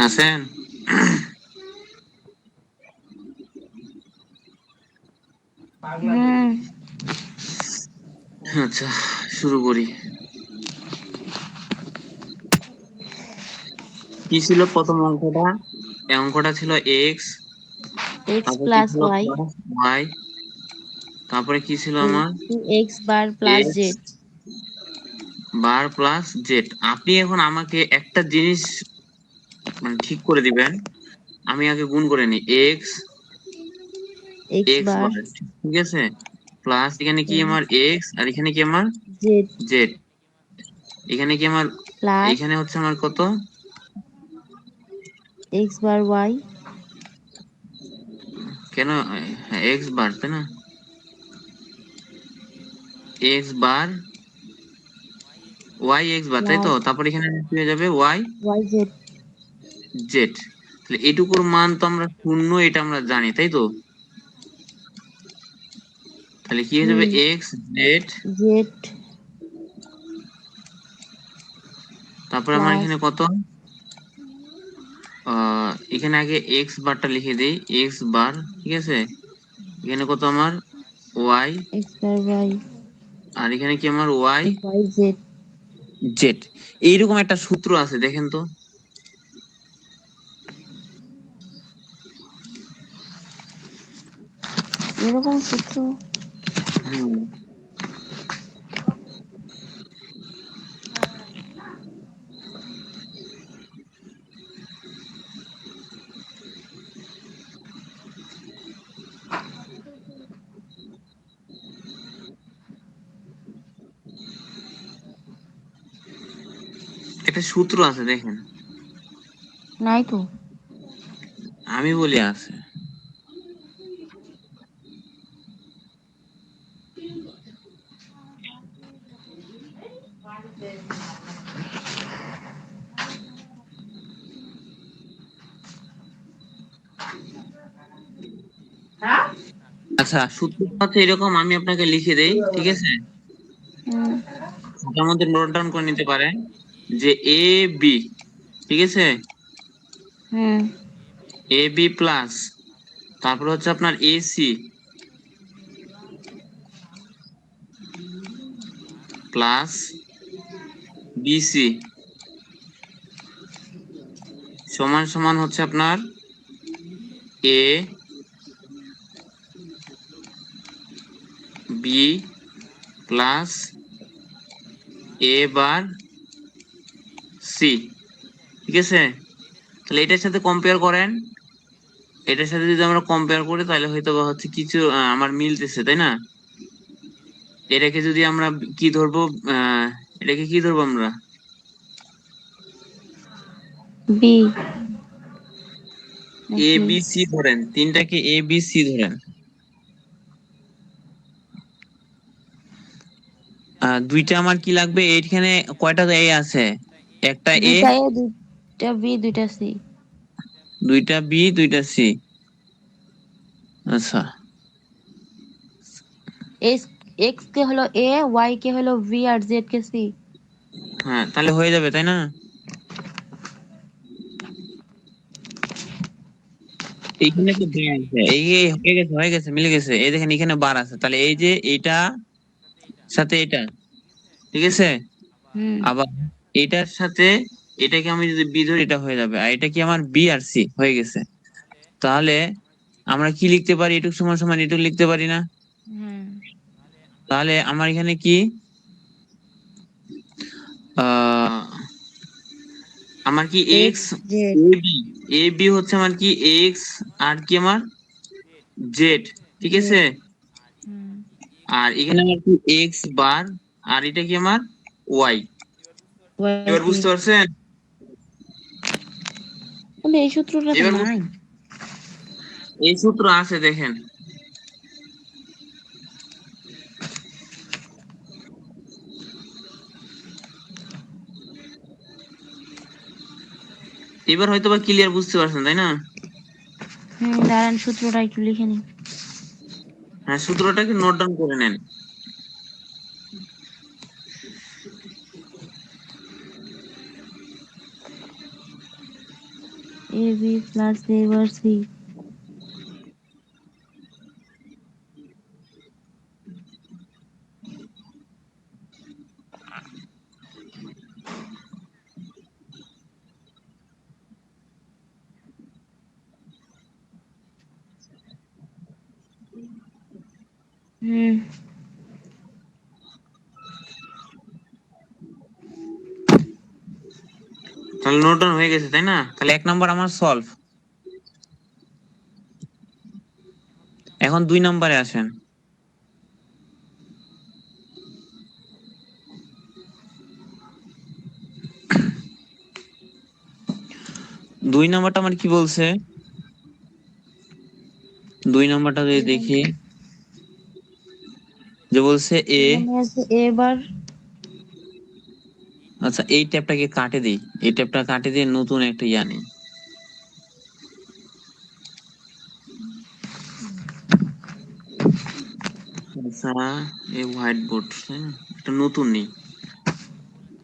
আছেন হুম আচ্ছা শুরু করি। কি ছিল প্রথম অঙ্কটা? এই অঙ্কটা ছিল x x plus y y তারপরে কি ছিল আমার? X bar plus z bar plus z আপনি এখন আমাকে একটা জিনিস মানে ঠিক করে দিবেন। আমি আগে গুণ করে নিই। X x x bar bar. ঠিক আছে? প্লাস এখানে কি আমার এক্স আর এখানে কি আমার জেড জেড এখানে কি আমার প্লাস এখানে হচ্ছে আমার কত? এক্স বার ওয়াই কেন? এক্স বার তাই না? X bar. Y x bar তাই তো? তারপর এখানে হয়ে যাবে? Y y z z. তাহলে এটুকুর মান তো আমরা শূন্য এটা আমরা জানি তাই তো? তাহলে কি হয়ে যাবে? X z. জেড। তারপর আমার এখানে কত? এখানে আগে এক্স বারটা লিখে দেই। এক্স বার ঠিক আছে? এখানে কত আমার? ওয়াই। আর এখানে কি আমার? ওয়াই। Y z. জেড। এইরকম একটা সূত্র আছে দেখেন তো। এরকম হুম। একটা সূত্র আছে দেখেন। নাই তো আমি বলি আছে। আচ্ছা সূত্র হচ্ছে এরকম আমি আপনাকে লিখে দেই ঠিক আছে? ওটার মধ্যে নোট ডাউন করে নিতে পারে যে এ বি ঠিক আছে? হুম। এ বি প্লাস তারপর হচ্ছে আপনার এসি প্লাস বি বিসি সমান সমান হচ্ছে আপনার a b plus a bar c ঠিক আছে? তাহলে এটার সাথে কম্পেয়ার করেন। এটার সাথে যদি আমরা কম্পেয়ার করি তাহলে হয়তো বা হচ্ছে কিছু আমার মিলতেছে তাই না? এটাকে যদি আমরা কি ধরবো আহ, এটাকে কি ধরবো আমরা? বি এ বি সি ধরেন তিনটাকে এ বি সি ধরেন। দুইটা আমার কি লাগবে? এইখানে কয়টা এ আছে? একটা এ দুইটা বি দুইটা সি। দুইটা বি দুইটা সি। আচ্ছা। এক্স এক্স কে হলো এ ওয়াই কে হলো V R Z K C. হ্যাঁ তাহলে হয়ে যাবে তাই না? এইখানে তো বার আছে। এই হয়ে গেছে হয়ে গেছে মিলে গেছে। এই দেখেন এখানে বার আছে। তাহলে এই যে এইটা সাথে এটা। ঠিক আছে? আবার এটার সাথে এটাকে আমি যদি বি ধরি এটা হয়ে যাবে। আর এটা কি আমার বি আর সি হয়ে গেছে। তাহলে আমরা কি লিখতে পারি? এটুক সমান সমান এটুক লিখতে পারি না? তাহলে আমার এখানে কি? আমার কি এক্স এ বি হচ্ছে আমার কি এক্স আর কি আমার জেড ঠিক আছে? আর এখানে আমার কি এক্স বার আর এটা কি আমার? ওয়াই এবার বুঝতে পারছেন? এই সূত্রটা নাই। সূত্র আছে দেখেন। এবার হয়তো বা ক্লিয়ার বুঝতে পারছেন তাই না? দাঁড়ান সূত্রটা একটু লিখে নি হ্যাঁ সূত্রটাকে নোট ডাউন করে নেন। A b plus a bar c hmm তাহলে নোট ডাউন হয়ে গেছে, তাই না? তাহলে এক নম্বর আমার সলভ এখন দুই নম্বরে আসেন। দুই নম্বরটা আমার কি বলছে? দুই নম্বরটা যদি দেখি, যে বলছে এ এখানে আছে এ বার আচ্ছা এই ট্যাবটাকে কাটে দিই? এই ট্যাবটা কাটে দিয়ে নতুন একটা ইয়া নেই। আচ্ছা এই হোয়াইট বোর্ড একটা নতুন নেই।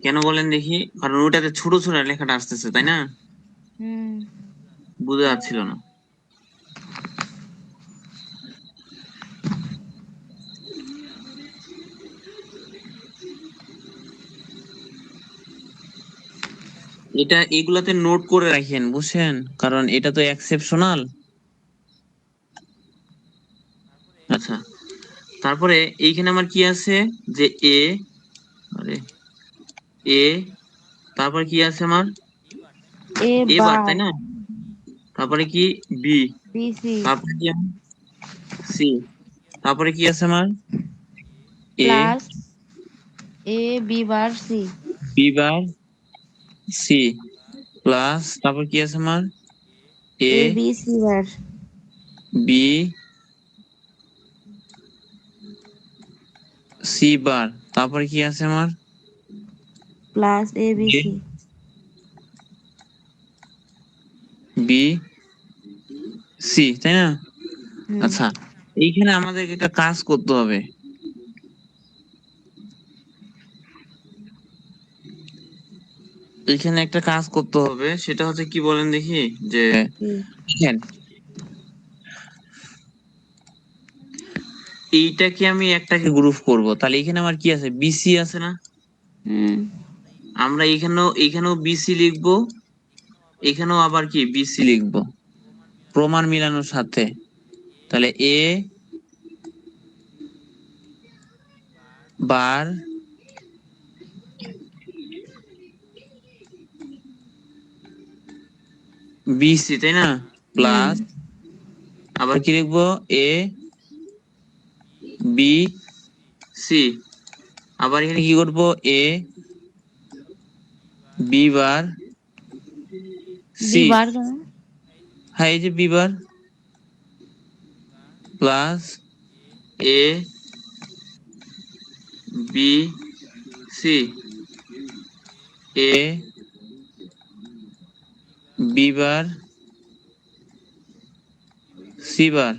কেন বলেন দেখি? কারণ ওটাতে ছোট ছোট লেখাটা আসতেছে তাই না? বোঝা যাচ্ছিল না। এটা এগুলাতে নোট করে রাখেন বুঝছেন? কারণ এটা তো এক্সেপশনাল আচ্ছা তারপরে এইখানে আমার কি আছে? যে এ আরে এ তারপর কি আছে আমার? এ বার তাই না? তারপরে কি? বি তারপরে কি সি তারপরে কি আছে আমার? A a b bar c b bar c plus তারপর কি আছে আমার? A b c bar. B c bar. তারপরে কি আছে আমার? Plus a b c b c তাই না? আচ্ছা এইখানে আমাদের একটা কাজ করতে হবে। এখানে একটা কাজ করতে হবে সেটা হচ্ছে কি বলেন দেখি যে এইটাকে আমি একটাকে গ্রুপ করব। তাহলে এখানে আমার কি আছে? বিসি আছে না? আমরা এখানেও এখানেও বিসি লিখব এখানেও আবার কি? বিসি লিখব। প্রমাণ মিলানোর সাথে। তাহলে এ বার বিসি তাই না? প্লাস আবার কি লিখব? A b c. আবার এখানে কি করব? A b bar c. হ্যাঁ এই যে b bar. Plus a b c. A b bar c bar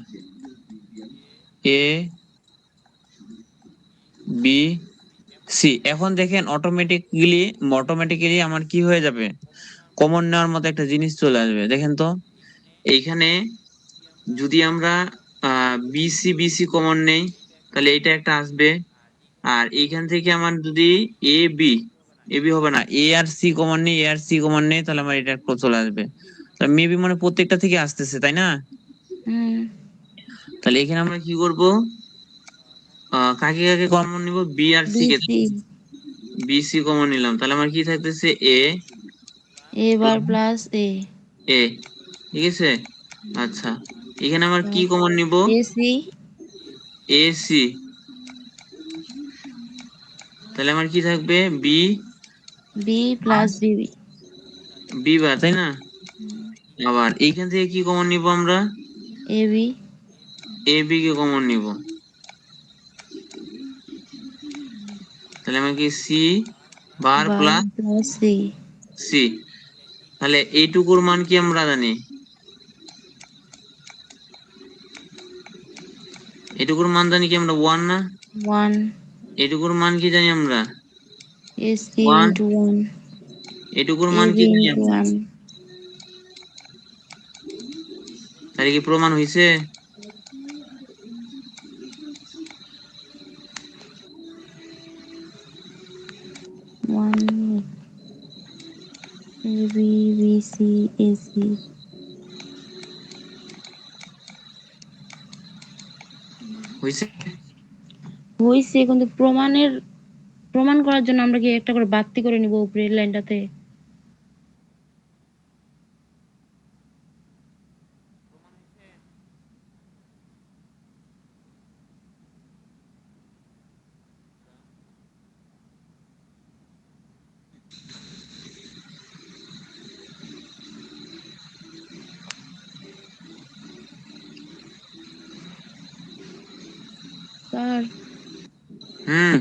a, b, c. এখন দেখেন অটোমেটিকলি অটোমেটিক্যালি আমার কি হয়ে যাবে? কমন নেওয়ার মতো একটা জিনিস চলে আসবে। দেখেন তো, এইখানে যদি আমরা বিসি বিসি কমন নেই, তাহলে এইটা একটা আসবে। আর এইখান থেকে আমার যদি এ বি এ বি হবে না। এ আর সি কমন নেই এ আর সি কমন নেই তাহলে আমার এটা একটা চলে আসবে। মেবি মানে প্রত্যেকটা থেকে আসতেছে তাই না? তাহলে এখানে আমরা কি করব? কাকে কাকে কমন নিব? B R C K. B C common নিলাম। তাহলে আমার কি থাকতেছে? এ এ বার প্লাস এ এ ঠিক আছে? আচ্ছা। এখানে আমার কি কমন নিব? এ সি এ সি তাহলে আমার কি থাকবে? B b plus b b bar তাই না? আবার এইখান থেকে কি কমন নিব আমরা? এ বি এ বি কে কমন নিব। তাহলে আমরা কি c bar plus plus c c তাহলে এইটুকুর মান কি আমরা জানি? এটুকুর মান জানি কি আমরা? ওয়ান না? ওয়ান এটুকুর মান কি জানি আমরা? A c One. Into one এটুকুর এ মান বি কি জানি ইন্টু আমরা ওয়ান এটা কি প্রমাণ হয়েছে one a b b c a c হয়েছে হয়েছে কিন্তু প্রমাণের প্রমাণ করার জন্য আমরা কি একটা করে বাড়তি করে নিব উপরের লাইনটাতে? স্যার হুম।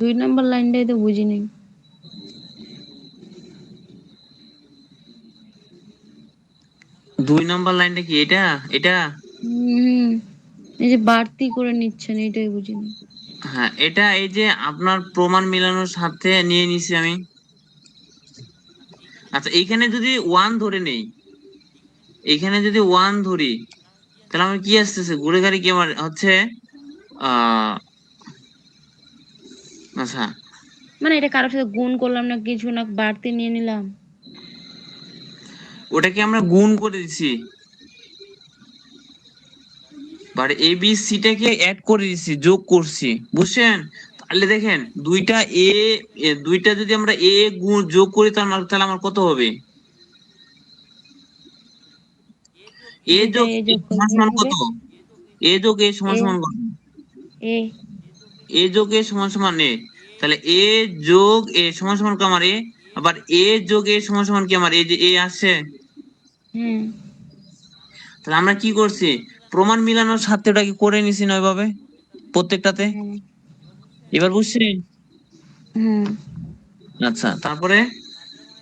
দুই নাম্বার লাইনটাই তো বুঝি নেই। দুই নম্বর লাইনটা কি এটা? এটা? হুম এই যে বাড়তি করে নিচ্ছেন এটাই বুঝিনি হ্যাঁ এটা এই যে আপনার প্রমাণ মেলানোর সাথে নিয়ে নিছি আমি। আচ্ছা এইখানে যদি ওয়ান ধরে নেই এইখানে যদি ওয়ান ধরি তাহলে আমার কি আসতেছে? ঘুরে গাড়ি কি আমার হচ্ছে আহ আচ্ছা। মানে এটা কারোর সাথে গুণ করলাম না কিছু না বাড়তি নিয়ে নিলাম। ওটাকে আমরা গুণ করে দিছি। বাট এ বি সিটাকে অ্যাড করে দিছি যোগ করছি। বুঝছেন? তাহলে দেখেন দুইটা এ দুইটা যদি আমরা এ গুণ যোগ করি তাহলে আমার তাহলে আমার কত হবে? এ যোগ A এ যোগ সমান কত? এ যোগ এ সমান সমান কত? এ এ যোগ এ সমান সমান এ তাহলে এ যোগ এ সমান সমান কি আমার এ? আবার এ যোগ এ সমান সমান কি আমার? এই যে এ আসছে। তাহলে আমরা কি করছি? প্রমাণ মিলানোর সাথে ওটাকে করে নিছি না ওইভাবে প্রত্যেকটাতে? এবার বুঝছি? হুম। আচ্ছা তারপরে?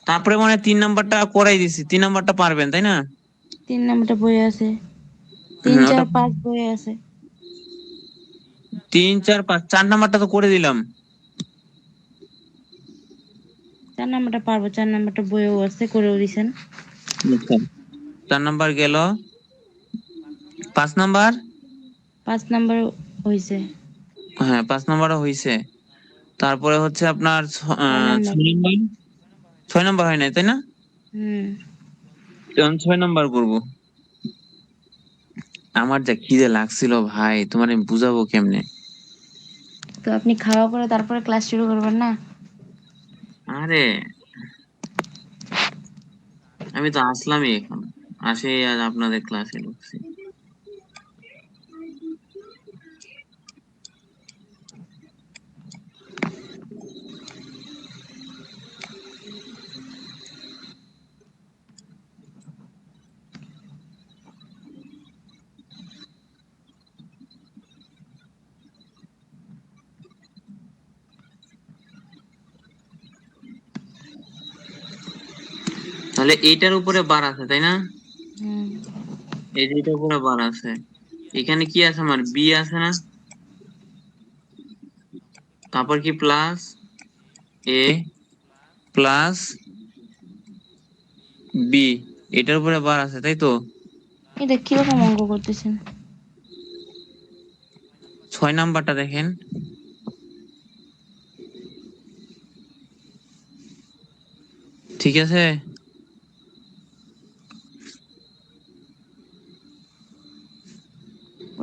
তারপরে মানে তিন নাম্বারটা করাই দিছি। তিন নাম্বারটা পারবেন তাই না? তিন নাম্বারটা বই আছে। তিন চার পাঁচ বই আছে। তিন চার পাঁচ চার নাম্বারটা তো করে দিলাম। চার নাম্বারটা পারব চার নাম্বারটা বইও আছে করেও দিছেন। আচ্ছা। চার নাম্বার গেল। পাঁচ নাম্বার? পাঁচ নাম্বার হয়েছে হ্যাঁ পাঁচ নাম্বারও হয়েছে তারপরে হচ্ছে আপনার নাম্বার। ছয় নাম্বার? নাম্বার হয় নাই তাই না? হুম। ছয় নাম্বার করব। আমার যা খিদে লাগছিল ভাই তোমার আমি বুঝাবো কেমনে? তো আপনি খাওয়া করে তারপরে ক্লাস শুরু করবেন না? আরে। আমি তো আসলামই এখন। আসে আর আপনাদের ক্লাসে ঢুকছি। তাহলে এইটার উপরে বার আছে তাই না? এই যে এটার উপরে বার আছে। এখানে কি আছে আমার? বি আছে না? তারপর কি প্লাস এ প্লাস বি এটার উপরে বার আছে তাই তো? এটা কীরকম অঙ্ক করতেছেন? ছয় নাম্বারটা দেখেন। ঠিক আছে?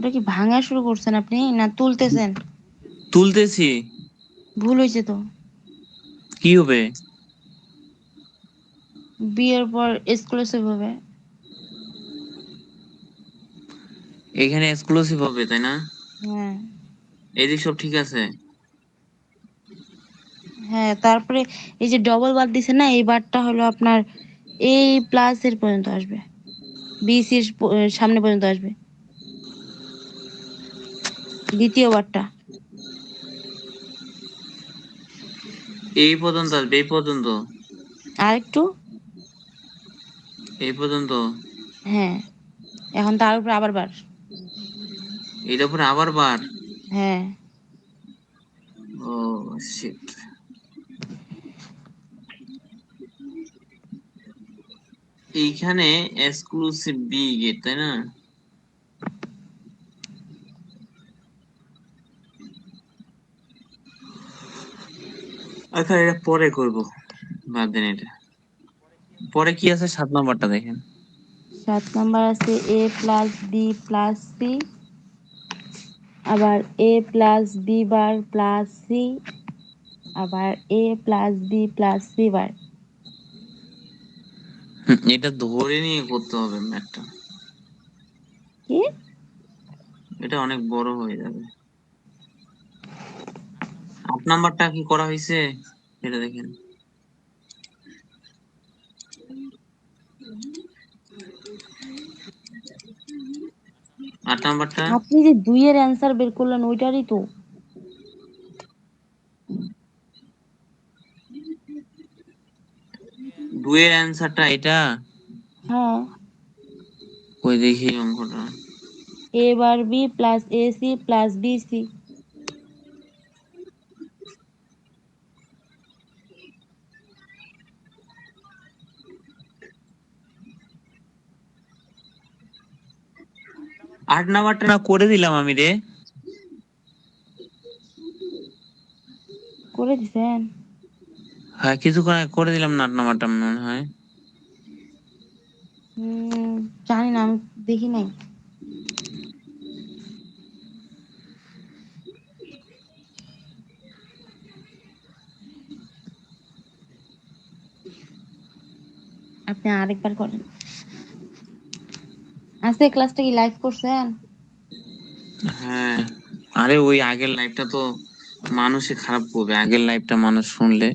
ওটা কি ভাঙা শুরু করছেন আপনি না তুলতেছেন? তুলতেছি। ভুল হয়েছে তো। কি হবে? বিয়ের পর এক্সক্লুসিভ হবে। এখানে এক্সক্লুসিভ হবে তাই না? হ্যাঁ। এদিক সব ঠিক আছে? হ্যাঁ তারপরে এই যে ডবল বার দিছে না এই বারটা হলো আপনার এই প্লাস এর পর্যন্ত আসবে। বিসির সামনে পর্যন্ত আসবে। দ্বিতীয় বারটা। এই পর্যন্ত আসবে এই পর্যন্ত? আর একটু এই পর্যন্ত? হ্যাঁ এখন তার উপরে আবার বার। এটার উপরে আবার বার? হ্যাঁ। ও শিট এইখানে এক্সক্লুসিভ বি গেট তাই না? আচ্ছা এটা পরে করব। বাদ দেন এটা। পরে কি আছে? সাত নাম্বারটা দেখেন। সাত নাম্বার আছে a plus b plus c আবার a plus b bar plus c আবার a plus b plus c bar এটা ধরে নিয়ে করতে হবে ম্যাথটা। কি? এটা অনেক বড় হয়ে যাবে। আট নাম্বারটা কি করা হয়েছে? এটা দেখেন। আট নাম্বারটা আপনি যে দুইয়ের অ্যান্সার বের করলেন ওইটারই তো। দুয়ের অ্যান্সারটা এটা? হ্যাঁ। ওই দেখি অঙ্কটা। A bar b plus a c plus b c আট নাম্বারটা না করে দিলাম আমি রে। করে দিছেন? হ্যাঁ কিছুক্ষণ আগে করে দিলাম না আট নাম্বারটা মনে হয়। জানি না আমি দেখি নাই। আপনি আরেকবার করেন। আজকে ক্লাসটা কি লাইভ করছেন হ্যাঁ আরে ওই আগের লাইভটা তো মানুষে খারাপ করবে আগের লাইভটা মানুষ শুনলে।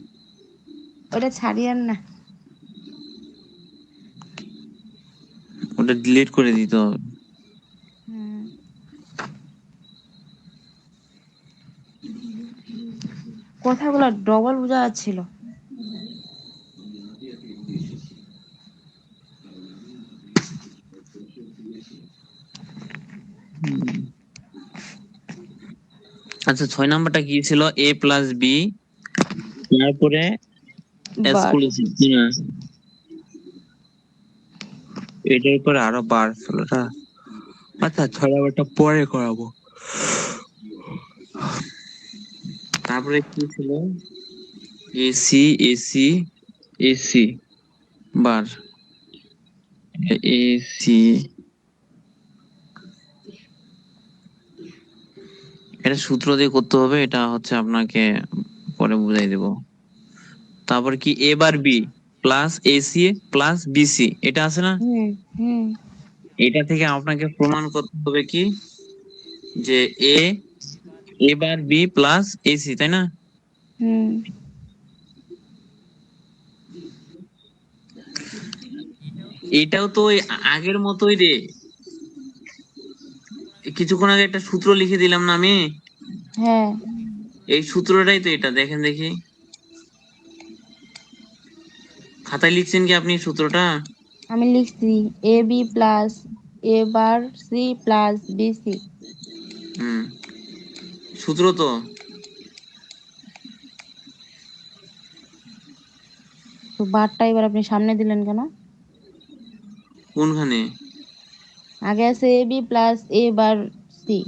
ওটা ছাড়িয়েন না। ওটা ডিলিট করে দিতে হবে। কথাগুলো ডবল বোঝা যাচ্ছিল। আচ্ছা ছয় নাম্বারটা কি ছিল? এ প্লাস বি তারপরে না এটার পরে আরও বার ছিল আচ্ছা ছয় নাম্বারটা পরে করাবো। তারপরে কি ছিল? AC AC AC bar. AC এটা সূত্র দিয়ে করতে হবে এটা হচ্ছে আপনাকে পরে বুঝাই দেব। তারপর কি a bar b plus AC plus BC এটা আছে না? এটা থেকে আপনাকে প্রমাণ করতে হবে কি? যে a a bar b plus AC তাই না? এটাও তো আগের মতোই রে। কিছুক্ষণ আগে একটা সূত্র লিখে দিলাম না আমি? হ্যাঁ। এই সূত্রটাই তো এটা দেখেন দেখি। খাতায় লিখছেন কি আপনি সূত্রটা? আমি লিখছি a b plus a bar c plus b c hmm. সূত্র তো। তো বারটা এবার আপনি সামনে দিলেন কেন? কোনখানে? আগে আছে a b plus a bar c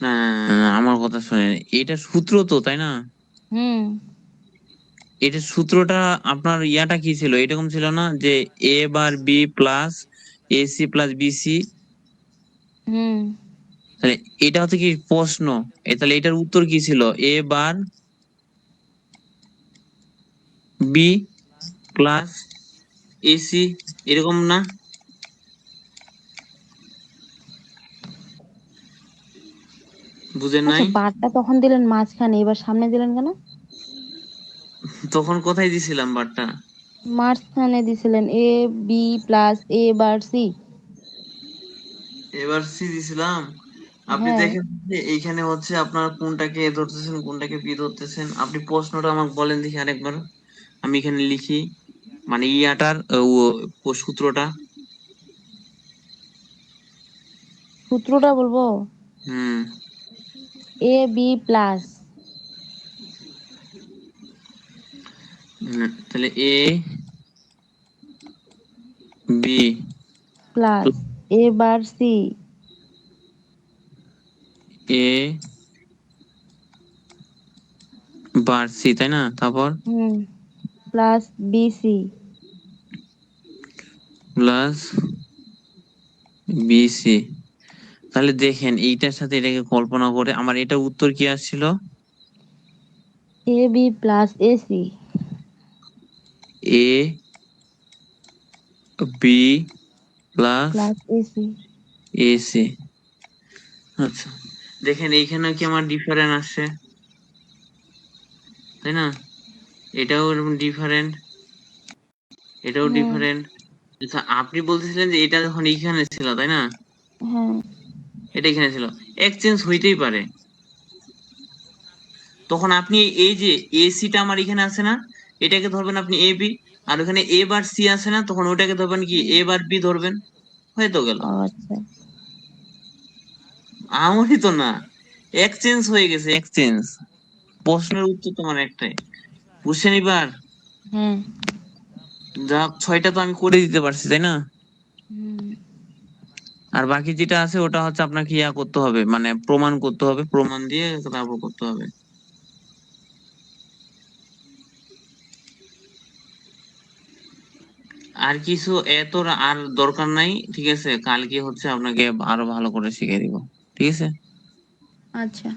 না আমার কথা শুনেন এটা সূত্র তো তাই না? হুম। এটা সূত্রটা আপনার ইয়াটা কি ছিল? এরকম ছিল না যে a bar b plus AC plus BC hmm. তাহলে এটা হচ্ছে কি প্রশ্ন? তাহলে এটার উত্তর কি ছিল? A bar b plus AC এরকম না? বুঝেন নাই? আচ্ছা বারটা তখন দিলেন মাঝখানে এবার সামনে দিলেন কেন? তখন কোথায় দিছিলাম বারটা? মাঝখানে দিছিলেন a b plus a bar c এবার সি দিছিলাম। আপনি হ্যাঁ। দেখেন যে এইখানে হচ্ছে আপনার কোনটাকে এ ধরতেছেন কোনটাকে বি ধরতেছেন। আপনি প্রশ্নটা আমাকে বলেন দেখি আরেকবার। আমি এখানে লিখি মানে ইয়াটার ও সূত্রটা। সূত্রটা বলব? হুম। এ বি প্লাস হুম, তাহলে a b plus a bar c a bar c তাই না? তারপর? হুম plus b c plus b c তাহলে দেখেন এইটার সাথে এটাকে কল্পনা করে আমার এটা উত্তর কি আসছিল? A b plus a c a b plus a c আচ্ছা দেখেন এইখানে কি আমার ডিফারেন্ট আসছে তাই না? এটাও এরকম ডিফারেন্ট এটাও হ্যাঁ। ডিফারেন্ট আচ্ছা আপনি বলতেছিলেন যে এটা যখন এইখানে ছিল তাই না? হ্যাঁ। এটা এখানে ছিল। এক্সচেঞ্জ হইতেই পারে। তখন আপনি এই যে এসিটা আমার এখানে আছে না এটাকে ধরবেন আপনি এ বি আর ওখানে এ বার সি আছে না তখন ওটাকে ধরবেন কি এ বার বি ধরবেন। হয়ে তো গেল। আচ্ছা। আমারই তো না। এক্সচেঞ্জ হয়ে গেছে। এক্সচেঞ্জ প্রশ্নের উত্তর তোমার একটাই। বুঝছেন এবার? হ্যাঁ যাক ছয়টা তো আমি করে দিতে পারছি তাই না? হুম। আর বাকি যেটা আছে, ওটা হচ্ছে আপনাকে ইয়া করতে হবে মানে প্রমাণ করতে হবে, প্রমাণ দিয়ে তারপর করতে হবে। আর কিছু এত আর দরকার নাই, ঠিক আছে? কালকে হচ্ছে আপনাকে আরও ভালো করে শিখিয়ে দিব, ঠিক আছে? আচ্ছা।